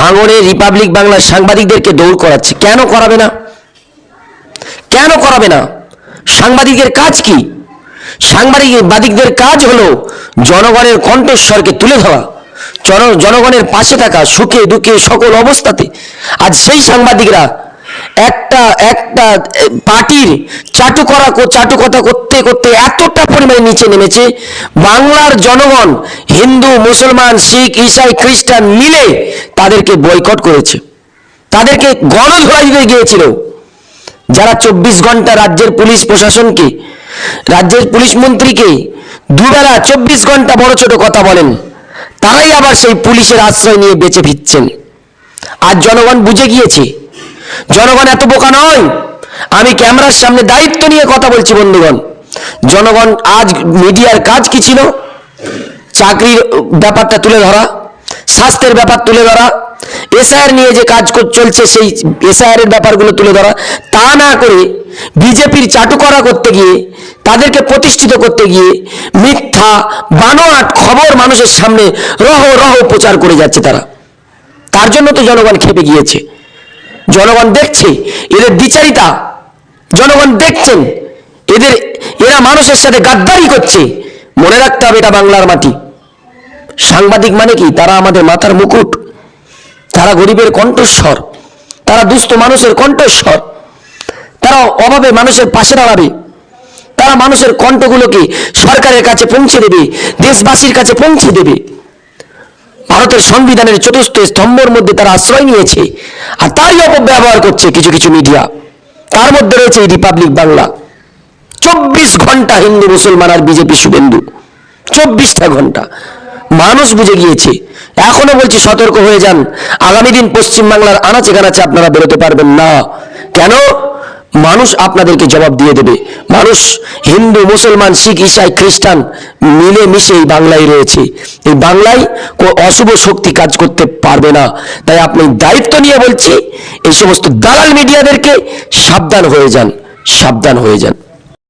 ভাঙড়ে রিপাবলিক বাংলার সাংবাদিকদেরকে দৌড় করাচ্ছে। কেন করাবে না? কেন করাবে না? সাংবাদিকের কাজ কি? সাংবাদিকবাদিকদের কাজ হলো জনগণের কণ্ঠস্বরকে তুলে ধরা, জন- জনগণের পাশে থাকা সুখে দুঃখে সকল অবস্থাতে। আজ সেই সাংবাদিকরা একটা একটা পার্টির চাটু করা চাটু কথা করতে করতে এতটা পরিমাণে নিচে নেমেছে। বাংলার জনগণ, হিন্দু, মুসলমান, শিখ, ইসাই, খ্রিস্টান মিলে তাদেরকে বয়কট করেছে। তাদেরকে গণধরা দিতে গিয়েছিল। যারা চব্বিশ ঘণ্টা রাজ্যের পুলিশ প্রশাসনকে, রাজ্যের পুলিশ মন্ত্রীকে দুবেলা চব্বিশ ঘণ্টা বড় ছোট কথা বলেন, তারাই আবার সেই পুলিশের আশ্রয় নিয়ে বেঁচে ফিরছেন। আর জনগণ বুঝে গিয়েছে জনগণ এত বোকা নয়। আমি ক্যামেরার সামনে দায়িত্ব নিয়ে কথা বলছি, বন্ধুগণ। জনগণ, আজ মিডিয়ার কাজ কি ছিল? চাকরির ব্যাপারটা তুলে ধরা, স্বাস্থ্যের ব্যাপার তুলে ধরা, এসআইআর নিয়ে যে কাজ চলছে সেই এসআইআর এর ব্যাপারগুলো তুলে ধরা, তা না করে বিজেপির চাটুকরা করতে গিয়ে, তাদেরকে প্রতিষ্ঠিত করতে গিয়ে মিথ্যা, বানোয়াট খবর মানুষের সামনে রহ রহ প্রচার করে যাচ্ছে তারা। তার জন্য তো জনগণ খেপে গিয়েছে। জনগণ দেখছে, এদের দ্বিচারিতা জনগণ দেখছেন, এদের, এরা মানুষের সাথে গাদ্দারি করছে। মনে রাখতে হবে এটা বাংলার মাটি। সাংবাদিক মানে কি? তারা আমাদের মাথার মুকুট। তারা গরিবের কণ্ঠস্বর। তারা দুস্থ মানুষের কণ্ঠস্বর। তারা অভাবে মানুষের পাশে দাঁড়াবে। তারা মানুষের কণ্ঠগুলোকে সরকারের কাছে পৌঁছে দেবে, দেশবাসীর কাছে পৌঁছে দেবে। ভারতের সংবিধানের চতুর্থ স্তম্ভর মধ্যে তারা আশ্রয় নিয়েছে। আর তারই অপব্যবহার করছে কিছু কিছু মিডিয়া। তার মধ্যে রয়েছে রিপাবলিক বাংলা। চব্বিশ ঘণ্টা হিন্দু, মুসলমান আর বিজেপি শুভেন্দু। চব্বিশটা ঘণ্টা। মানুষ বুঝে গিয়েছে। এখনও বলছি সতর্ক হয়ে যান। আগামী দিন পশ্চিমবাংলার আনাচে কানাচে আপনারা বেরোতে পারবেন না। কেন? মানুষ আপনাদেরকে জবাব দিয়ে দেবে। মানুষ হিন্দু, মুসলমান, শিখ, ইসাই, খ্রিস্টান মিলে মিশে এই বাংলায় রয়েছে। এই বাংলায় অশুভ শক্তি কাজ করতে পারবে না। তাই আপনি দায়িত্ব নিয়ে বলছি, এই সমস্ত দালাল মিডিয়াদেরকে সাবধান হয়ে যান, সাবধান হয়ে যান।